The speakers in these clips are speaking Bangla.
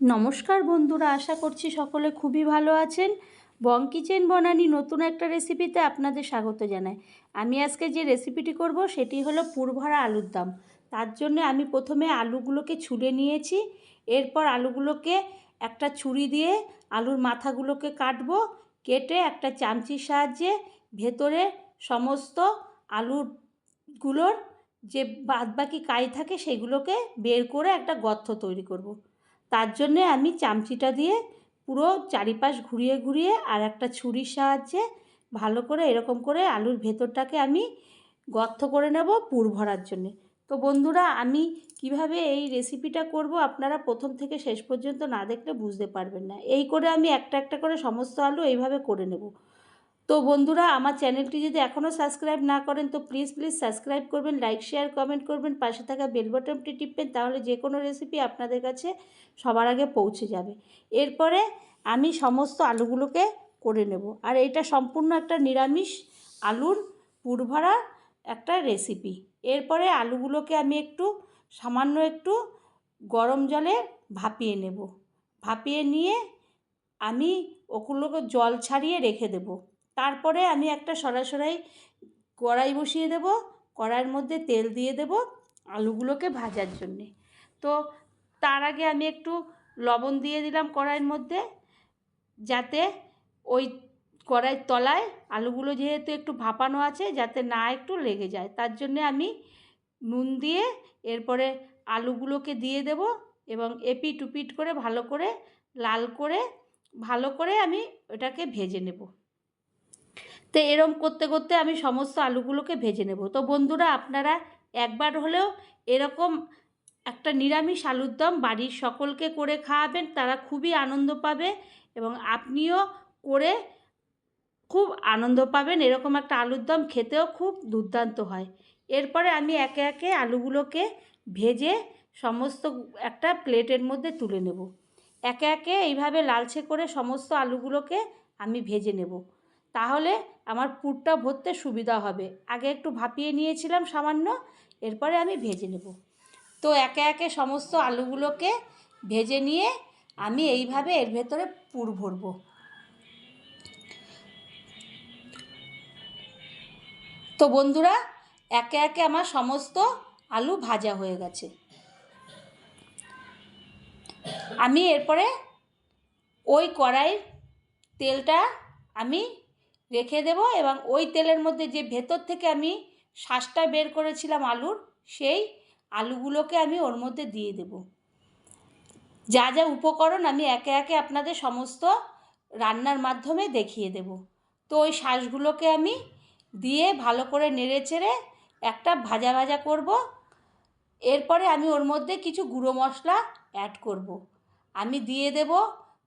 নমস্কার বন্ধুরা, আশা করছি সকলে খুবই ভালো আছেন। বং কিচেন বনানি নতুন একটা রেসিপিতে আপনাদের স্বাগত জানাই। আমি আজকে যে রেসিপিটি করব সেটি হলো পুরভরা আলুর দম। তার জন্য আমি প্রথমে আলুগুলোকে ছুলে নিয়েছি। এরপর আলুগুলোকে একটা ছুরি দিয়ে আলুর মাথাগুলোকে কাটবো, কেটে একটা চামচির সাহায্যে ভেতরে সমস্ত আলুগুলোর যে বাদবাকি কাই থাকে সেগুলোকে বের করে একটা গর্ত তৈরি করব। তার জন্যে আমি চামচিটা দিয়ে পুরো চারিপাশ ঘুরিয়ে ঘুরিয়ে আর একটা ছুরির সাহায্যে ভালো করে এরকম করে আলুর ভেতরটাকে আমি গর্ত করে নেব পুর ভরার জন্যে। তো বন্ধুরা, আমি কীভাবে এই রেসিপিটা করব আপনারা প্রথম থেকে শেষ পর্যন্ত না দেখলে বুঝতে পারবেন না। এই করে আমি একটা একটা করে সমস্ত আলু এইভাবে করে নেব। তো বন্ধুরা, আমার চ্যানেলটি যদি এখনও সাবস্ক্রাইব না করেন, তো প্লিজ প্লিজ সাবস্ক্রাইব করবেন লাইক শেয়ার কমেন্ট করবেন, পাশে থাকা বেল বাটনটি টিপবেন, তাহলে যে কোনো রেসিপি আপনাদের কাছে সবার আগে পৌঁছে যাবে। এরপরে আমি সমস্ত আলুগুলোকে করে নেব। আর এটা সম্পূর্ণ একটা নিরামিষ আলুর পুরভরা একটা রেসিপি এরপরে আলুগুলোকে আমি একটু, সামান্য একটু গরম জলে ভাপিয়ে নেব। ভাপিয়ে নিয়ে আমি ওগুলোকে জল ছাড়িয়ে রেখে দেবো। তারপরে আমি একটা সরাসরি কড়াই বসিয়ে দেব, কড়াইয়ের মধ্যে তেল দিয়ে দেব আলুগুলোকে ভাজার জন্যে। তো তার আগে আমি একটু লবণ দিয়ে দিলাম কড়াইয়ের মধ্যে, যাতে ওই কড়াইয়ের তলায় আলুগুলো যেহেতু একটু ভাপানো আছে, যাতে না একটু লেগে যায়। তার জন্যে আমি নুন দিয়ে এরপরে আলুগুলোকে দিয়ে দেব এবং এপিট উপিট করে ভালো করে, লাল করে, ভালো করে আমি ওটাকে ভেজে নেব। তো এরম করতে করতে আমি সমস্ত আলুগুলোকে ভেজে নেব। তো বন্ধুরা, আপনারা একবার হলেও এরকম একটা নিরামিষ আলুর দম বাড়ির সকলকে করে খাওয়াবেন, তারা খুবই আনন্দ পাবে এবং আপনিও করে খুব আনন্দ পাবেন। এরকম একটা আলুর দম খেতেও খুব দুর্দান্ত হয়। এরপরে আমি একে একে আলুগুলোকে ভেজে সমস্ত একটা প্লেটের মধ্যে তুলে নেব। একে একে এইভাবে লালচে করে সমস্ত আলুগুলোকে আমি ভেজে নেব। তাহলে আমার পুরটা ভরতে সুবিধা হবে। আগে একটু ভাপিয়ে নিয়েছিলাম সামান্য, এরপরে আমি ভেজে নেব। তো একে একে সমস্ত আলুগুলোকে ভেজে নিয়ে আমি এইভাবে এর ভেতরে পুর ভরব। তো বন্ধুরা, একে একে আমার সমস্ত আলু ভাজা হয়ে গেছে। আমি এরপরে ওই কড়াইয়ের তেলটা আমি রেখে দেব এবং ওই তেলের মধ্যে যে ভেতর থেকে আমি শ্বাসটা বের করেছিলাম আলুর, সেই আলুগুলোকে আমি ওর মধ্যে দিয়ে দেব। যা যা উপকরণ আমি একে একে আপনাদের সমস্ত রান্নার মাধ্যমে দেখিয়ে দেব। তো ওই শ্বাসগুলোকে আমি দিয়ে ভালো করে নেড়ে চেড়ে একটা ভাজা ভাজা করব। এরপরে আমি ওর মধ্যে কিছু গুঁড়ো মশলা অ্যাড করব। আমি দিয়ে দেব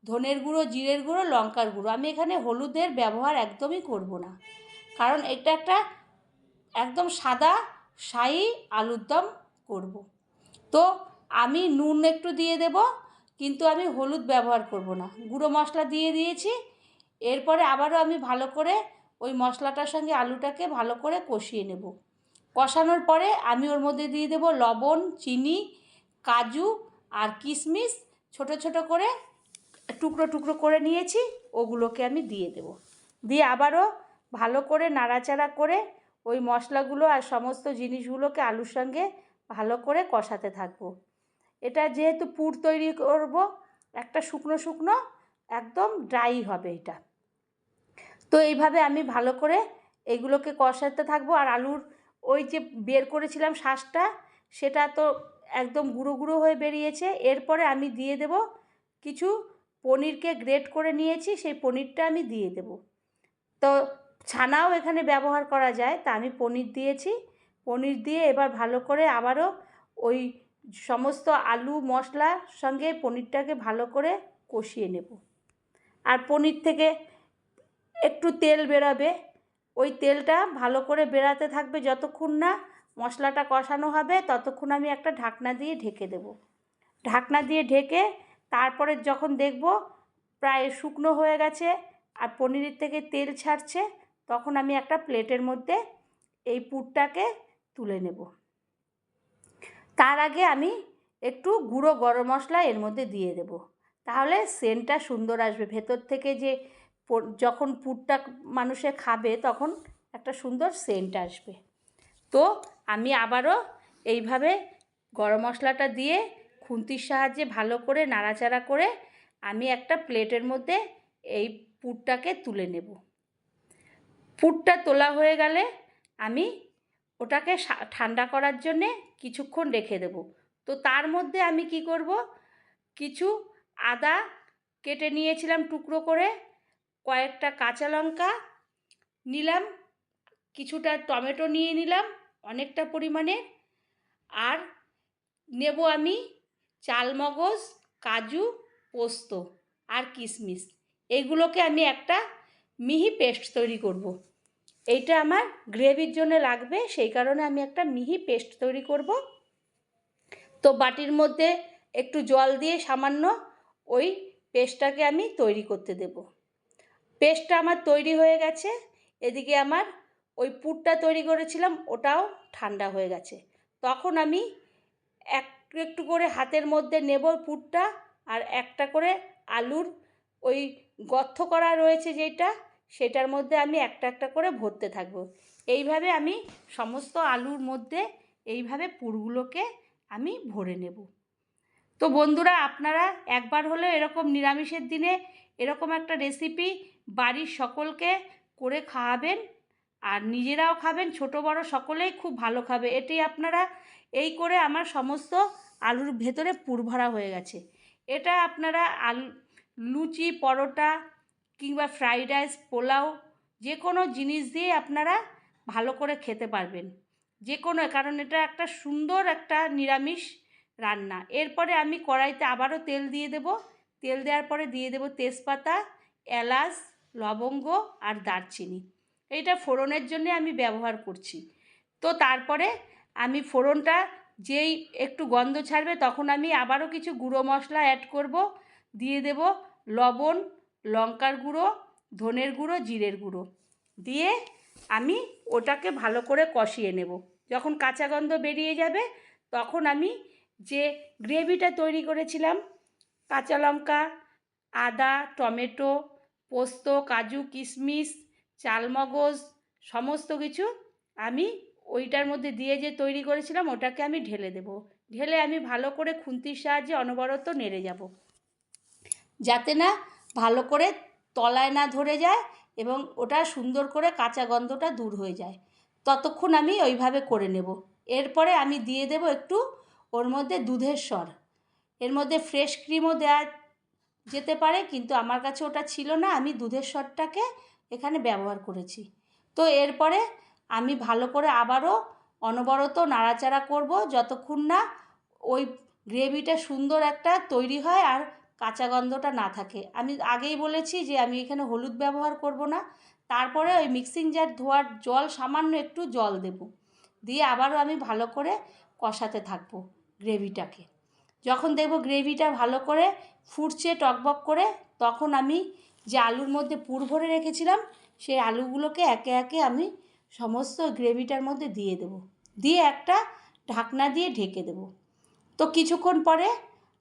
ধনের গুঁড়ো, জিরের গুঁড়ো, লঙ্কার গুঁড়ো। আমি এখানে হলুদের ব্যবহার একদমই করব না। কারণ এটা একটা একদম সাদা শাহি আলুর দম করব। তো আমি নুন একটু দিয়ে দেব, কিন্তু আমি হলুদ ব্যবহার করব না। গুঁড়ো মশলা দিয়ে দিয়েছি। এরপরে আবারও আমি ভালো করে ওই মশলাটার সঙ্গে আলুটাকে ভালো করে কষিয়ে নেব। কষানোর পরে আমি ওর মধ্যে দিয়ে দেব লবণ, চিনি, কাজু আর কিশমিশ। ছোট ছোট করে টুকরো টুকরো করে নিয়েছি, ওগুলোকে আমি দিয়ে দেব। দিয়ে আবারও ভালো করে নাড়াচাড়া করে ওই মশলাগুলো আর সমস্ত জিনিসগুলোকে আলুর সঙ্গে ভালো করে কষাতে থাকব। এটা যেহেতু পুর তৈরি করব, একটা শুকনো শুকনো একদম ড্রাই হবে এটা। তো এইভাবে আমি ভালো করে এগুলোকে কষাতে থাকব আর আলুর ওই যে বের করেছিলাম শ্বাসটা সেটা তো একদম গুঁড়ো গুঁড়ো হয়ে বেরিয়েছে। এরপরে আমি দিয়ে দেব কিছু পনিরকে গ্রেট করে নিয়েছি, সেই পনিরটা আমি দিয়ে দেব। তো ছানাও এখানে ব্যবহার করা যায়, তা আমি পনির দিয়েছি। পনির দিয়ে এবার ভালো করে আবারও ওই সমস্ত আলু মশলার সঙ্গে পনিরটাকে ভালো করে কষিয়ে নেব। আর পনির থেকে একটু তেল বেরোবে, ওই তেলটা ভালো করে বেরাতে থাকবে যতক্ষণ না মশলাটা কষানো হবে, ততক্ষণ আমি একটা ঢাকনা দিয়ে ঢেকে দেব। ঢাকনা দিয়ে ঢেকে তারপরে যখন দেখব প্রায় শুকনো হয়ে গেছে আর পনিরের থেকে তেল ছাড়ছে, তখন আমি একটা প্লেটের মধ্যে এই পুরটাকে তুলে নেব। তার আগে আমি একটু গুঁড়ো গরম মশলা এর মধ্যে দিয়ে দেব। তাহলে সেন্টটা সুন্দর আসবে। ভেতর থেকে যে যখন পুরটা মানুষে খাবে, তখন একটা সুন্দর সেন্ট আসবে। তো আমি আবারও এইভাবে গরম মশলাটা দিয়ে খুন্তির সাহায্যে ভালো করে নাড়াচাড়া করে আমি একটা প্লেটের মধ্যে এই পুরটাকে তুলে নেব। পুরটা তোলা হয়ে গেলে আমি ওটাকে ঠান্ডা করার জন্যে কিছুক্ষণ রেখে দেব। তো তার মধ্যে আমি কি করব? কিছু আদা কেটে নিয়েছিলাম টুকরো করে, কয়েকটা কাঁচা লঙ্কা নিলাম, কিছুটা টমেটো নিয়ে নিলাম অনেকটা পরিমাণে, আর নেব আমি চালমগজ কাজু, পোস্ত আর কিশমিশ এইগুলোকে আমি একটা মিহি পেস্ট তৈরি করব। এইটা আমার গ্রেভির জন্য লাগবে, সেই কারণে আমি একটা মিহি পেস্ট তৈরি করব। তো বাটির মধ্যে একটু জল দিয়ে সামান্য ওই পেস্টটাকে আমি তৈরি করতে দেব। পেস্টটা আমার তৈরি হয়ে গেছে, এদিকে আমার ওই পুরটা তৈরি করেছিলাম, ওটাও ঠান্ডা হয়ে গেছে। তখন আমি একটু করে হাতের মধ্যে নেব পুরটা আর একটা করে আলুর ওই গর্ত করা রয়েছে যেটা, সেটার মধ্যে আমি একটা একটা করে ভরতে থাকব। এইভাবে আমি সমস্ত আলুর মধ্যে এইভাবে পুরগুলোকে আমি ভরে নেব। তো বন্ধুরা, আপনারা একবার হলেও এরকম নিরামিষের দিনে এরকম একটা রেসিপি বাড়ির সকলকে করে খাওয়াবেন আর নিজেরাও খাবেন, ছোট বড় সকলেই খুব ভালো খাবে। এটি আপনারা এই করে আমার সমস্ত আলুর ভেতরে পুর ভরা হয়ে গেছে। এটা আপনারা আলু, লুচি, পরোটা কিংবা ফ্রাইড রাইস পোলাও যে কোনো জিনিস দিয়ে আপনারা ভালো করে খেতে পারবেন। যে কোনো কারণ এটা একটা সুন্দর একটা নিরামিষ রান্না। এরপরে আমি কড়াইতে আবারও তেল দিয়ে দেব। তেল দেওয়ার পরে দিয়ে দেব তেজপাতা, এলাচ, লবঙ্গ আর দারচিনি। এইটা ফোড়নের জন্য আমি ব্যবহার করছি। তো তারপরে আমি ফোড়নটা যেই একটু গন্ধ ছাড়বে তখন আমি আবারও কিছু গুঁড়ো মশলা অ্যাড করব। দিয়ে দেব লবণ, লঙ্কার গুঁড়ো, ধনের গুঁড়ো, জিরের গুঁড়ো। দিয়ে আমি ওটাকে ভালো করে কষিয়ে নেব। যখন কাঁচা গন্ধ বেরিয়ে যাবে তখন আমি যে গ্রেভিটা তৈরি করেছিলাম, কাঁচা লঙ্কা, আদা, টমেটো, পোস্ত, কাজু, কিশমিশ, চালমগজ, সমস্ত কিছু আমি ওইটার মধ্যে দিয়ে যে তৈরি করেছিলাম, ওটাকে আমি ঢেলে দেব। ঢেলে আমি ভালো করে খুন্তির সাহায্যে অনবরত নেড়ে যাব। যাতে না ভালো করে তলায় না ধরে যায় এবং ওটা সুন্দর করে কাঁচা গন্ধটা দূর হয়ে যায়। ততক্ষণ আমি ওইভাবে করে নেব। এরপরে আমি দিয়ে দেব একটু ওর মধ্যে দুধের স্বর এর মধ্যে ফ্রেশ ক্রিমও দেওয়া যেতে পারে, কিন্তু আমার কাছে ওটা ছিল না। আমি দুধের স্বরটাকে এখানে ব্যবহার করেছি। তো এরপরে আমি ভালো করে আবারও অনবরত নাড়াচাড়া করব যতক্ষণ না ওই গ্রেভিটা সুন্দর একটা তৈরি হয় আর কাঁচা গন্ধটা না থাকে। আমি আগেই বলেছি যে আমি এখানে হলুদ ব্যবহার করব না। তারপরে ওই মিক্সিং জার ধোয়ার জল সামান্য একটু জল দেব। দিয়ে আবারও আমি ভালো করে কষাতে থাকব গ্রেভিটাকে। যখন দেখব গ্রেভিটা ভালো করে ফুটছে টকবক করে, তখন আমি যে আলুর মধ্যে পুর ভরে রেখেছিলাম, সেই আলুগুলোকে একে একে আমি সমস্ত গ্রেভিটার মধ্যে দিয়ে দেব। দিয়ে একটা ঢাকনা দিয়ে ঢেকে দেব। তো কিছুক্ষণ পরে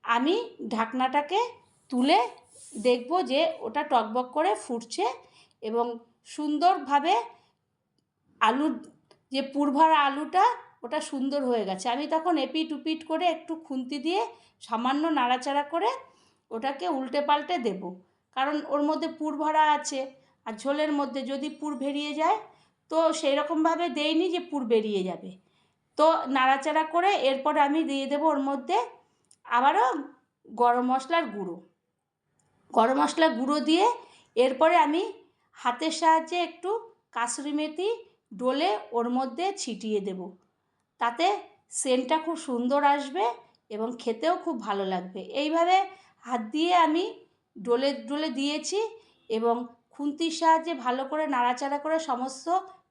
আমি ঢাকনাটাকে তুলে দেখব যে ওটা টকবক করে ফুটছে এবং সুন্দরভাবে আলুর যে পুরভরা আলুটা, ওটা সুন্দর হয়ে গেছে। আমি তখন এপিট উপিট করে একটু খুন্তি দিয়ে সামান্য নাড়াচাড়া করে ওটাকে উল্টে পাল্টে দেব। কারণ ওর মধ্যে পুর ভরা আছে। আর ঝোলের মধ্যে যদি পুর ভেরিয়ে যায় তো সেই রকমভাবে দেইনি যে পুর বেরিয়ে যাবে। তো নাড়াচাড়া করে এরপর আমি দিয়ে দেবো ওর মধ্যে আবারও গরম মশলার গুঁড়ো। গরম মশলার গুঁড়ো দিয়ে এরপরে আমি হাতের সাহায্যে একটু কাসুরি মেথি ডলে ওর মধ্যে ছিটিয়ে দেব। তাতে সেন্টটা খুব সুন্দর আসবে এবং খেতেও খুব ভালো লাগবে। এইভাবে হাত দিয়ে আমি ডলে ডলে দিয়েছি এবং খুন্তির সাহায্যে ভালো করে নাড়াচাড়া করে সমস্ত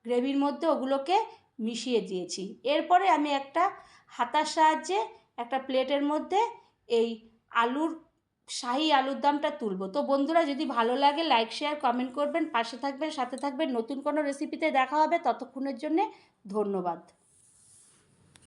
গ্রেভির মধ্যে ওগুলোকে মিশিয়ে দিয়েছি। এরপরে আমি একটা হাতার সাহায্যে একটা প্লেটের মধ্যে এই আলুর, শাহি আলুর দমটা তুলব। তো বন্ধুরা, যদি ভালো লাগে, লাইক, শেয়ার, কমেন্ট করবেন, পাশে থাকবেন, সাথে থাকবেন। নতুন কোনো রেসিপিতে দেখা হবে, ততক্ষণের জন্যে ধন্যবাদ।